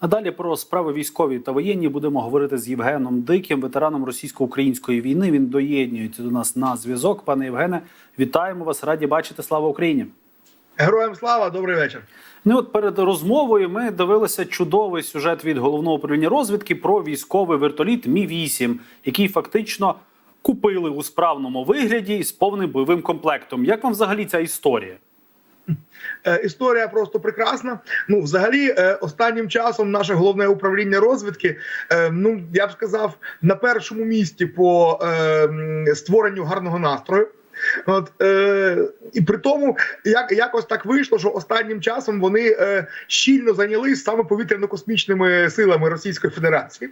А далі про справи військові та воєнні будемо говорити з Євгеном Диким, ветераном російсько-української війни. Він доєднюється до нас на зв'язок. Пане Євгене, вітаємо вас! Раді бачити. Слава Україні! Героям слава, добрий вечір. Ну от перед розмовою ми дивилися чудовий сюжет від головного управління розвідки про військовий вертоліт Мі 8 який фактично купили у справному вигляді з повним бойовим комплектом. Як вам взагалі ця історія? Е, історія просто прекрасна. Ну, взагалі, е, останнім часом наше головне управління розвідки, е, ну я б сказав, на першому місці по створенню гарного настрою. От е, і при тому, як якось так вийшло, що останнім часом вони е, щільно зайнялись саме повітряно-космічними силами Російської Федерації.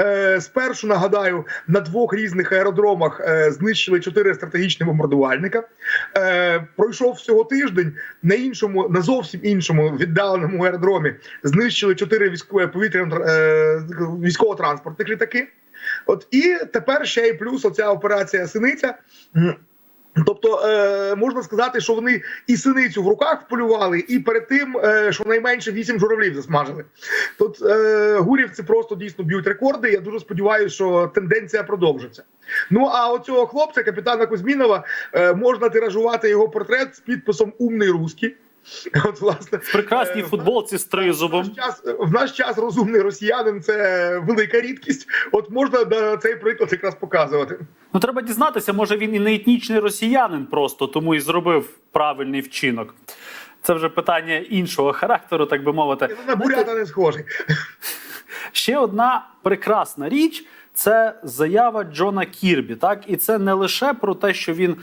Е, спершу нагадаю, на двох різних аеродромах е, знищили чотири стратегічні бомбардувальника. Е, пройшов всього тиждень на іншому, на зовсім іншому віддаленому аеродромі знищили чотири військові повітряно е, військово-транспортних літаки. От і тепер ще й плюс оця операція Синиця. Тобто е, можна сказати, що вони і синицю в руках вполювали, і перед тим е, щонайменше вісім журавлів засмажили. Тут е, гурівці просто дійсно б'ють рекорди. Я дуже сподіваюся, що тенденція продовжиться. Ну а оцього хлопця, капітана Кузьмінова, е, можна тиражувати його портрет з підписом Умний русський. От, власне, В прекрасній е, футболці з в тризубом. наш час в наш час розумний росіянин це велика рідкість. От можна да, цей приклад якраз показувати. Ну треба дізнатися, може він і не етнічний росіянин, просто тому і зробив правильний вчинок. Це вже питання іншого характеру, так би мовити. Ну, На бурята не схожий. Ще одна прекрасна річ це заява Джона Кірбі. Так, і це не лише про те, що він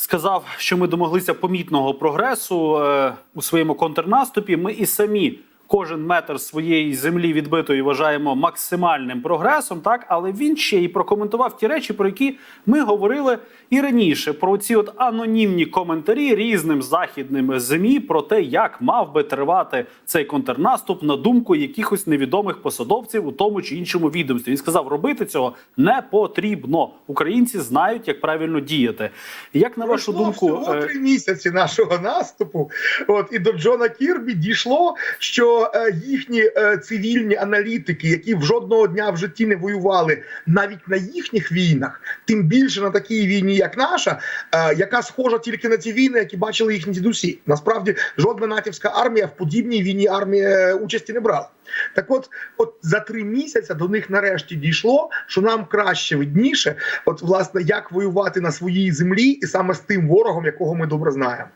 сказав, що ми домоглися помітного прогресу е, у своєму контрнаступі. Ми і самі. Кожен метр своєї землі відбитої вважаємо максимальним прогресом, так але він ще і прокоментував ті речі, про які ми говорили і раніше. Про ці от анонімні коментарі різним західним змі про те, як мав би тривати цей контрнаступ на думку якихось невідомих посадовців у тому чи іншому відомстві. Він сказав, робити цього не потрібно. Українці знають, як правильно діяти. Як на вашу думку, всього е, три місяці нашого наступу. От і до Джона Кірбі дійшло, що е, їхні е, цивільні аналітики, які в жодного дня в житті не воювали, навіть на їхніх війнах, тим більше на такій війні, як наша, е, яка схожа тільки на ті війни, які бачили їхні дідусі. Насправді, жодна натівська армія в подібній війні армії участі не брала. Так от, от за три місяці до них нарешті дійшло, що нам краще видніше, от власне, як воювати на своїй землі, і саме з тим ворогом, якого ми добре знаємо.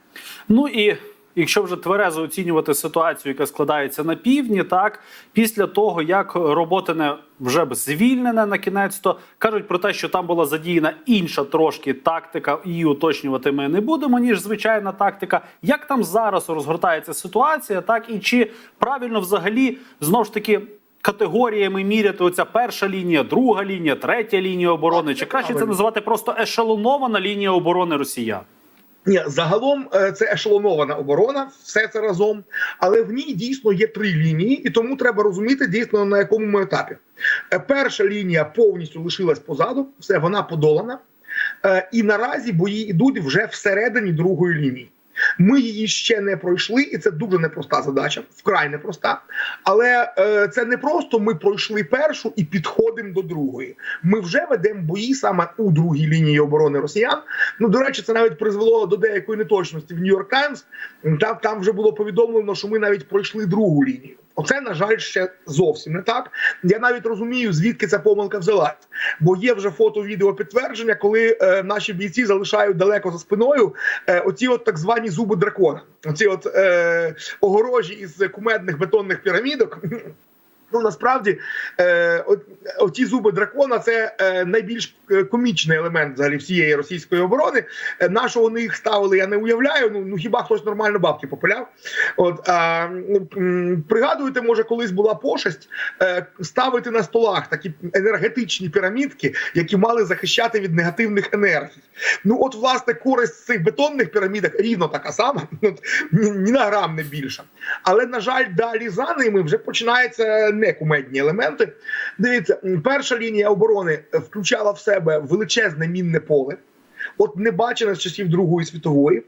Ну і якщо вже тверезо оцінювати ситуацію, яка складається на півдні, так після того як роботине вже б звільнене на кінець, то кажуть про те, що там була задіяна інша трошки тактика, її уточнювати ми не будемо, ніж звичайна тактика. Як там зараз розгортається ситуація, так і чи правильно взагалі знов ж таки. Категоріями міряти оця перша лінія, друга лінія, третя лінія оборони. Чи краще це називати просто ешелонована лінія оборони росіян? Ні, загалом е, це ешелонована оборона, все це разом, але в ній дійсно є три лінії, і тому треба розуміти дійсно на якому ми етапі. Е, Перша лінія повністю лишилась позаду, все вона подолана, Е, і наразі бої йдуть вже всередині другої лінії. Ми її ще не пройшли, і це дуже непроста задача, вкрай непроста. Але е, це не просто ми пройшли першу і підходимо до другої. Ми вже ведемо бої саме у другій лінії оборони росіян. Ну до речі, це навіть призвело до деякої неточності в Нью-Йорк Таймс. Там, там вже було повідомлено, що ми навіть пройшли другу лінію. Оце, на жаль, ще зовсім не так. Я навіть розумію, звідки ця помилка взялась. Бо є вже фото-відео підтвердження, коли е, наші бійці залишають далеко за спиною е, оці от так звані зуби дракона. Оці от е, огорожі із кумедних бетонних пірамідок. Ну насправді е, от, оті зуби дракона це е, найбільш е, комічний елемент взагалі всієї російської оборони. Е, на що вони їх ставили, я не уявляю. Ну, ну хіба хтось нормально бабки попиляв? От а, м, пригадуєте, може, колись була пошесть е, ставити на столах такі енергетичні пірамідки, які мали захищати від негативних енергій. Ну, от, власне, користь цих бетонних пірамідок рівно така сама, от, ні, ні на грам не більша. Але на жаль, далі за ними вже некумедні елементи. Дивіться, перша лінія оборони включала в себе величезне мінне поле, от не бачене з часів Другої світової.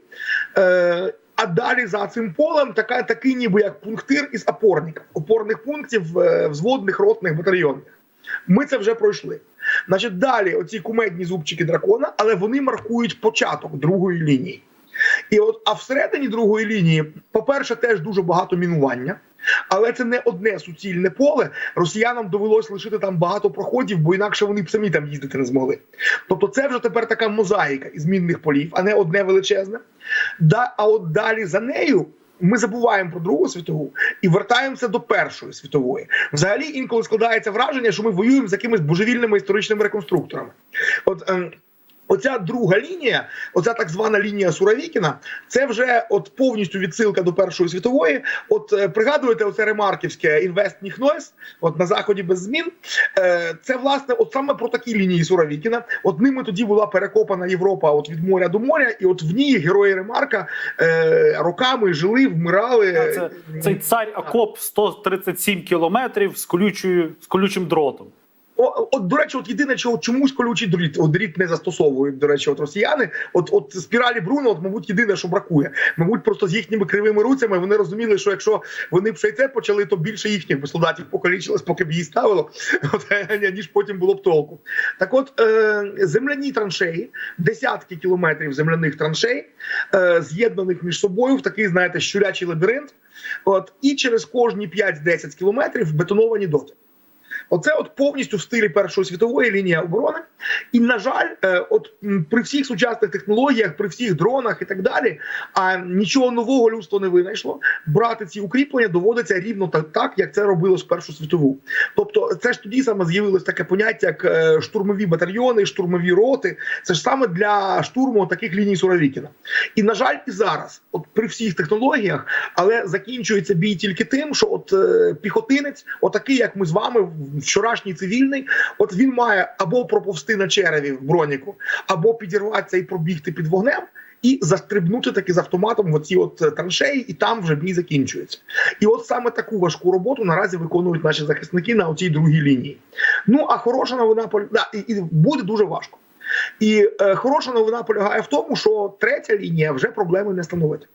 Е, А далі за цим полем така такий, ніби як пунктир із опорників, опорних пунктів е, взводних ротних батальйонних. Ми це вже пройшли. Значить, далі оці кумедні зубчики дракона, але вони маркують початок другої лінії. І от, а всередині другої лінії, по-перше, теж дуже багато мінування. Але це не одне суцільне поле. Росіянам довелось лишити там багато проходів, бо інакше вони б самі там їздити не змогли. Тобто, це вже тепер така мозаїка із мінних полів, а не одне величезне. Да, а от далі за нею. Ми забуваємо про Другу світову і вертаємося до Першої світової. Взагалі інколи складається враження, що ми воюємо з якимись божевільними історичними реконструкторами. От ем, Оця друга лінія, оця так звана лінія Суровікіна, це вже от повністю відсилка до Першої світової. От е, пригадуєте, оце ремарківське інвест ніхнойс, от на заході без змін. Е, це власне, от саме про такі лінії Суровікіна. От ними тоді була перекопана Європа от від моря до моря, і от в ній герої Ремарка е, роками жили, вмирали. Це, цей цар окоп 137 кілометрів з колючою з колючим дротом. О, от, до речі, от єдине, чого чомусь колючий дріт, от дріт не застосовують, до речі, от росіяни. От, от спіралі Бруно, от, мабуть, єдине, що бракує. Мабуть, просто з їхніми кривими руцями вони розуміли, що якщо вони б ще й це почали, то більше їхніх солдатів покалічилось, поки б її ставило, от, е, ніж потім було б толку. Так от, е, земляні траншеї, десятки кілометрів земляних траншей, е, з'єднаних між собою в такий, знаєте, щурячий лабіринт. От, і через кожні 5-10 кілометрів бетоновані доти. Оце от повністю в стилі Першої світової лінії оборони. І на жаль, е, от при всіх сучасних технологіях, при всіх дронах і так далі, а нічого нового людство не винайшло. Брати ці укріплення доводиться рівно так, так як це робилось в Першу світову. Тобто, це ж тоді саме з'явилось таке поняття, як е, штурмові батальйони, штурмові роти. Це ж саме для штурму таких ліній Суровікіна. І на жаль, і зараз, от при всіх технологіях, але закінчується бій тільки тим, що от е, піхотинець, отакий, як ми з вами, вчорашній цивільний, от він має або проповсти на череві в броніку, або підірватися і пробігти під вогнем. І застрибнути таки з автоматом в оці от е, траншеї, і там вже бій закінчується. І от саме таку важку роботу наразі виконують наші захисники на оцій другій лінії. Ну а хороша новина да, і, і буде дуже важко. І е, хороша новина полягає в тому, що третя лінія вже проблеми не становить.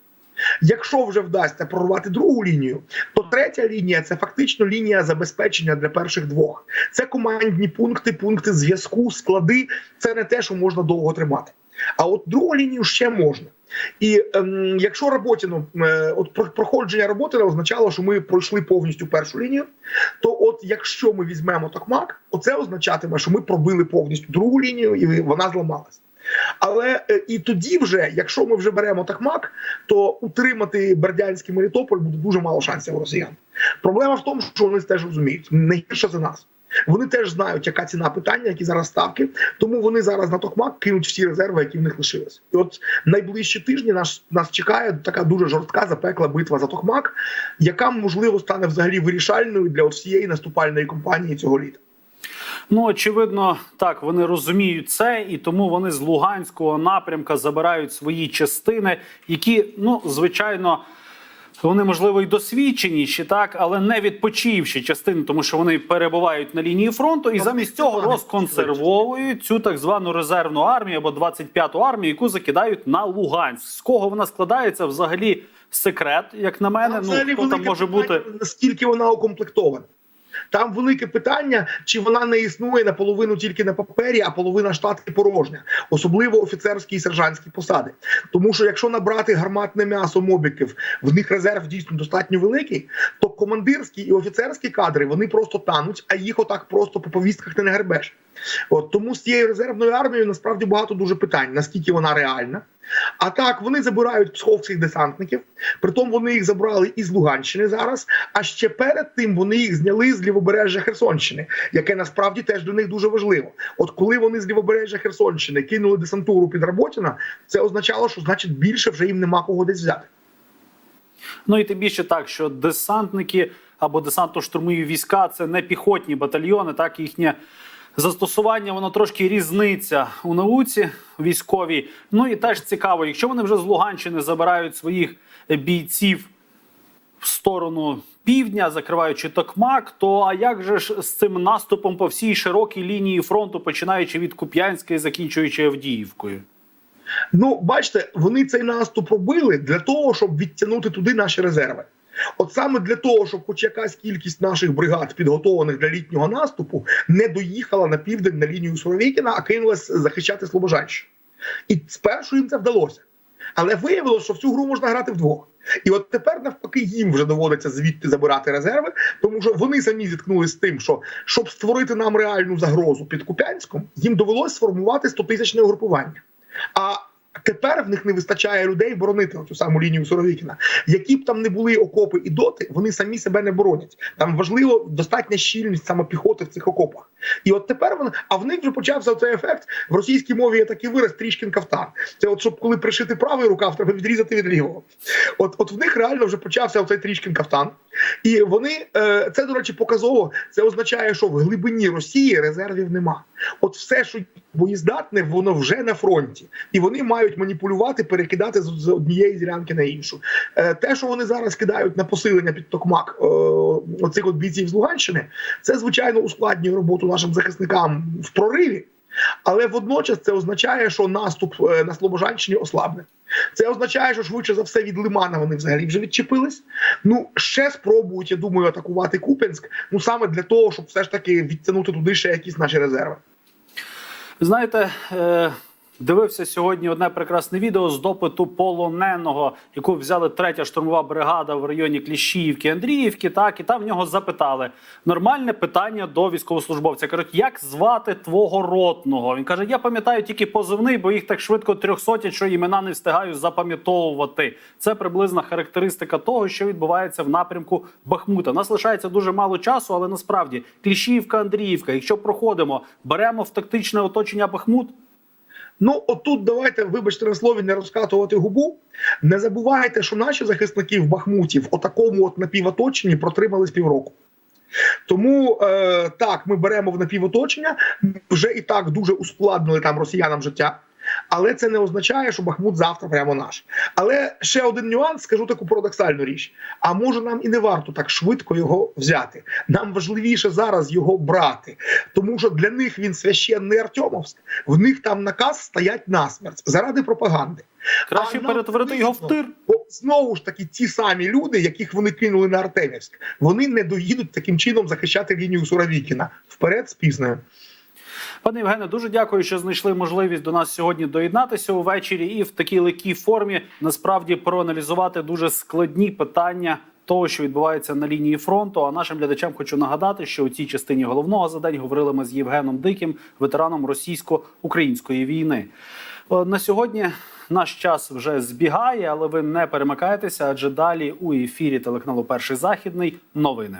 Якщо вже вдасться прорвати другу лінію, то третя лінія це фактично лінія забезпечення для перших двох. Це командні пункти, пункти зв'язку, склади. Це не те, що можна довго тримати. А от другу лінію ще можна. І ем, якщо Роботіну, е, от про- проходження Роботіна означало, що ми пройшли повністю першу лінію, то от якщо ми візьмемо Токмак, оце означатиме, що ми пробили повністю другу лінію і вона зламалась. Але е, і тоді, вже, якщо ми вже беремо Токмак, то утримати Бердянський Мелітополь буде дуже мало шансів у росіян. Проблема в тому, що вони теж розуміють не гірше за нас. Вони теж знають, яка ціна питання, які зараз ставки. Тому вони зараз на Токмак кинуть всі резерви, які в них лишились. І от найближчі тижні нас, нас чекає така дуже жорстка запекла битва за Токмак, яка можливо стане взагалі вирішальною для всієї наступальної кампанії цього літа. Ну, очевидно, так вони розуміють це, і тому вони з Луганського напрямка забирають свої частини, які, ну, звичайно, вони можливо і досвідченіші, так, але не відпочивші частини, тому що вони перебувають на лінії фронту і замість цього розконсервовують цю так звану резервну армію або 25-ту армію, яку закидають на Луганськ. З кого вона складається взагалі секрет, як на мене. Ну хто там може бути. наскільки вона укомплектована. Там велике питання, чи вона не існує наполовину тільки на папері, а половина штатки порожня, особливо офіцерські і сержантські посади. Тому що якщо набрати гарматне м'ясо мобіків, в них резерв дійсно достатньо великий, то командирські і офіцерські кадри вони просто тануть, а їх отак просто по повістках не гребеш. От тому з цією резервною армією насправді багато дуже питань: наскільки вона реальна. А так вони забирають псковських десантників. Притом вони їх забрали із Луганщини зараз. А ще перед тим вони їх зняли з лівобережжя Херсонщини, яке насправді теж для них дуже важливо. От коли вони з лівобережжя Херсонщини кинули десантуру під Работіна, це означало, що значить більше вже їм нема кого десь взяти. Ну і тим більше так, що десантники або десантно-штурмові війська це не піхотні батальйони, так їхнє застосування воно трошки різниця у науці військовій. Ну і теж цікаво, якщо вони вже з Луганщини забирають своїх бійців в сторону півдня, закриваючи Токмак, то а як же ж з цим наступом по всій широкій лінії фронту, починаючи від Куп'янська закінчуючи Авдіївкою? Ну, бачите, вони цей наступ робили для того, щоб відтягнути туди наші резерви. От саме для того, щоб хоч якась кількість наших бригад, підготованих для літнього наступу, не доїхала на південь на лінію Суровікіна, а кинулась захищати Слобожанщину. І спершу їм це вдалося. Але виявилося, що в цю гру можна грати вдвох. І от тепер навпаки їм вже доводиться звідти забирати резерви, тому що вони самі зіткнулися з тим, що щоб створити нам реальну загрозу під Куп'янськом, їм довелось сформувати 100-тисячне угрупування. А тепер в них не вистачає людей боронити цю саму лінію Суровікіна. Які б там не були окопи і доти, вони самі себе не боронять. Там важливо достатня щільність саме піхоти в цих окопах. І от тепер вони, а в них вже почався цей ефект. В російській мові є такий вираз трішкін кафтан. Це от щоб коли пришити правий рукав, треба відрізати від лівого. От, от в них реально вже почався оцей трішкін кафтан. І вони е, це, до речі, показово. Це означає, що в глибині Росії резервів нема. От все, що боєздатне, воно вже на фронті, і вони мають маніпулювати, перекидати з, з однієї ділянки на іншу. Е, те, що вони зараз кидають на посилення під токмак е, оцих от бійців з Луганщини, це звичайно ускладнює роботу нашим захисникам в прориві. Але водночас це означає, що наступ е, на Слобожанщині ослабне. Це означає, що швидше за все від Лимана вони взагалі вже відчепились. Ну ще спробують, я думаю, атакувати Куп'янськ. Ну саме для того, щоб все ж таки відтягнути туди ще якісь наші резерви. Знаєте, е, дивився сьогодні одне прекрасне відео з допиту полоненого, яку взяли третя штурмова бригада в районі Кліщіївки, Андріївки. Так, і там в нього запитали нормальне питання до військовослужбовця. Кажуть, як звати твого ротного? Він каже: Я пам'ятаю тільки позивний, бо їх так швидко трьохсотять, що імена не встигаю запам'ятовувати. Це приблизна характеристика того, що відбувається в напрямку Бахмута. Нас лишається дуже мало часу, але насправді Кліщіївка, Андріївка. Якщо проходимо, беремо в тактичне оточення Бахмут. Ну отут давайте, вибачте на слові, не розкатувати губу. Не забувайте, що наші захисники в Бахмуті в отакому от напівоточенні протримались півроку. Тому е, так, ми беремо в напівоточення, вже і так дуже ускладнили там росіянам життя. Але це не означає, що Бахмут завтра прямо наш. Але ще один нюанс, скажу таку парадоксальну річ. А може нам і не варто так швидко його взяти. Нам важливіше зараз його брати, тому що для них він священний Артемовськ. В них там наказ стоять насмерть заради пропаганди. Краще А нам перетворити його в тир. Бо знову ж таки, ті самі люди, яких вони кинули на Артемівськ, вони не доїдуть таким чином захищати лінію Суровікіна. Вперед з піснею. Пане Євгене, дуже дякую, що знайшли можливість до нас сьогодні доєднатися увечері і в такій легкій формі насправді проаналізувати дуже складні питання. Того, що відбувається на лінії фронту, а нашим глядачам хочу нагадати, що у цій частині головного за день говорили ми з Євгеном Диким, ветераном російсько-української війни. На сьогодні наш час вже збігає, але ви не перемикайтеся, адже далі у ефірі телеканалу Перший західний новини.